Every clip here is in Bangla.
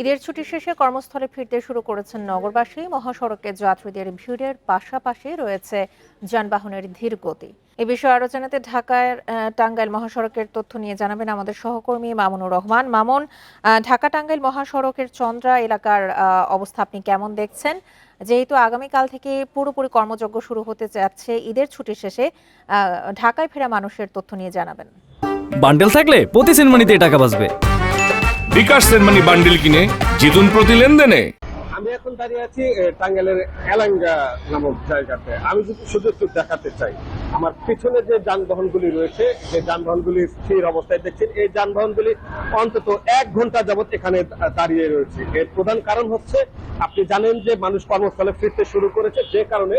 ঈদের ছুটি শেষে কর্মস্থলে ফিরতে শুরু করেছেন নগরবাসী। মহাসড়কে যাত্রীদের ভিড়ের পাশাপাশি রয়েছে যানবাহনের ধীর গতি। এ বিষয়ে আরও জানাতে ঢাকার টাঙ্গাইল মহাসড়কের তথ্য নিয়ে জানাবেন আমাদের সহকর্মী মামুনুর রহমান। মামুন ঢাকা টাঙ্গাইল মহাসড়কের চন্দ্রা এলাকার অবস্থা আপনি কেমন দেখছেন? যেহেতু আগামীকাল থেকে পুরোপুরি কর্মযজ্ঞ শুরু হতে যাচ্ছে, ঈদের ছুটি শেষে ঢাকায় ফেরা মানুষের তথ্য নিয়ে জানাবেন। বান্ডেল থাকলে প্রতি সেনমানিতে টাকা বাঁচবে। বিকাশ সেনমানি বান্ডিল কিনে জিতুন প্রতি লেনদেনে। আমি এখন দাঁড়িয়ে আছি টাঙ্গাইলের এলাঙ্গা নামক জায়গাতে। আমি যদি শুধু একটু দেখাতে চাই, আমার পিছনে যে যানবাহনগুলি রয়েছে, যে যানবাহনগুলি স্থির অবস্থায় দেখছেন, এই যানবাহনগুলি অন্তত এক ঘণ্টা যাবত এখানে দাঁড়িয়ে রয়েছে। এর প্রধান কারণ হচ্ছে, আপনি জানেন যে মানুষ কর্মস্থলে ফিরতে শুরু করেছে, যে কারণে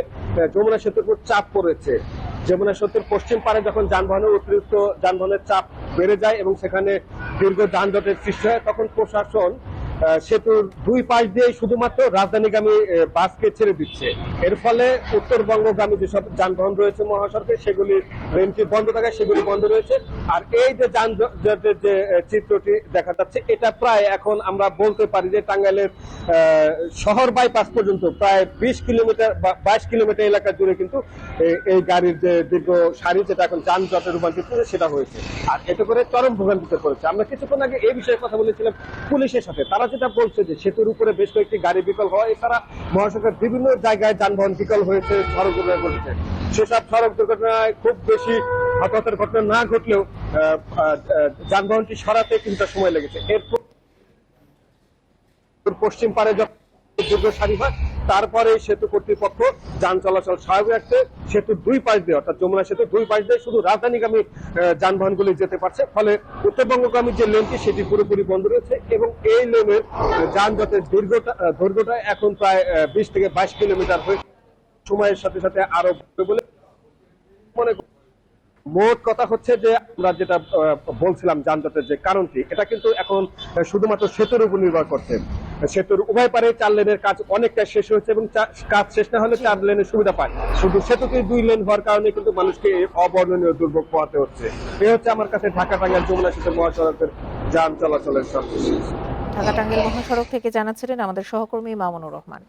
যমুনা সেতুর উপর চাপ পড়েছে। যমুনা সেতুর পশ্চিম পারে যখন যানবাহনের অতিরিক্ত যানবাহনের চাপ বেড়ে যায় এবং সেখানে দীর্ঘ যানজটের সৃষ্টি হয় তখন প্রশাসন সেতুর দুই পাশ দিয়ে শুধুমাত্র রাজধানীগামী বাসকে ছেড়ে দিচ্ছে। এর ফলে উত্তরবঙ্গগামী যেসব যানবাহন রয়েছে মহাসড়কে, সেগুলি লেনটি বন্ধ থাকায় সেগুলি বন্ধ রয়েছে। আর এই যে যানজটের যে চিত্রটি দেখা যাচ্ছে, এটা প্রায় এখন আমরা বলতে পারি যে টাঙ্গাইলের শহর বাইপাস পর্যন্ত প্রায় বিশ কিলোমিটার বা বাইশ কিলোমিটার এলাকা জুড়ে কিন্তু এই- গাড়ির যে দীর্ঘ সারি, যেটা এখন যানজটে রূপান্তরিত হয়েছে, সেটা হয়েছে। আর এতে করে চরম ভোগান্তিতে পড়েছে। আমরা কিছুক্ষণ আগে এই বিষয়ে কথা বলেছিলাম পুলিশের সাথে। তারা যেটা বলছে যে সেতুর উপরে বেশ কয়েকটি গাড়ি বিকল হয় এছাড়া মহাসড়কের বিভিন্ন জায়গায় যানবাহন বিকল হয়েছে, সড়ক দুর্ঘটনা সেসব সড়ক দুর্ঘটনায় খুব বেশি হতাহতের ঘটনা না ঘটলেও যানবাহনটি সরাতে কিন্তু সময় লেগেছে। এরপর পশ্চিম পারে যখন দীর্ঘ সারি হয় তারপরে সেতু কর্তৃপক্ষ যান চলাচল স্বাভাবিক রাখতে সেতুর দুই পাশ দিয়ে, অর্থাৎ যমুনা সেতু দুই পাশ দিয়ে শুধু রাজধানীগামী যানবাহনগুলি যেতে পারছে। ফলে উত্তরবঙ্গগামী যে লেনটি, সেটি পুরোপুরি বন্ধ রয়েছে এবং এই লেনের যানজটের দীর্ঘটা দৈর্ঘ্যটা এখন প্রায় বিশ থেকে বাইশ কিলোমিটার হয়ে সময়ের সাথে সাথে আরও বলে মনে মোট কথা হচ্ছে যে আমরা যেটা বলছিলাম যানজটের যে কারণটি, এটা কিন্তু এখন শুধুমাত্র সেতুর উপর নির্ভর করছে। সেতুর উভয় পারে চার লেনের কাজ অনেকটা শেষ হয়েছে এবং কাজ শেষ না হলে চার লেনের সুবিধা পায়। শুধু সেতুতে দুই লেন হওয়ার কারণে কিন্তু মানুষকে অবর্ণনীয় দুর্ভোগ পোহাতে হচ্ছে। এ হচ্ছে আমার কাছে ঢাকা টাঙ্গাইল যমুনা সেতু মহাসড়কের যান চলাচলের সবচেয়ে ঢাকা টাঙ্গাইল মহাসড়ক থেকে জানাচ্ছিলেন আমাদের সহকর্মী মামুনুর রহমান।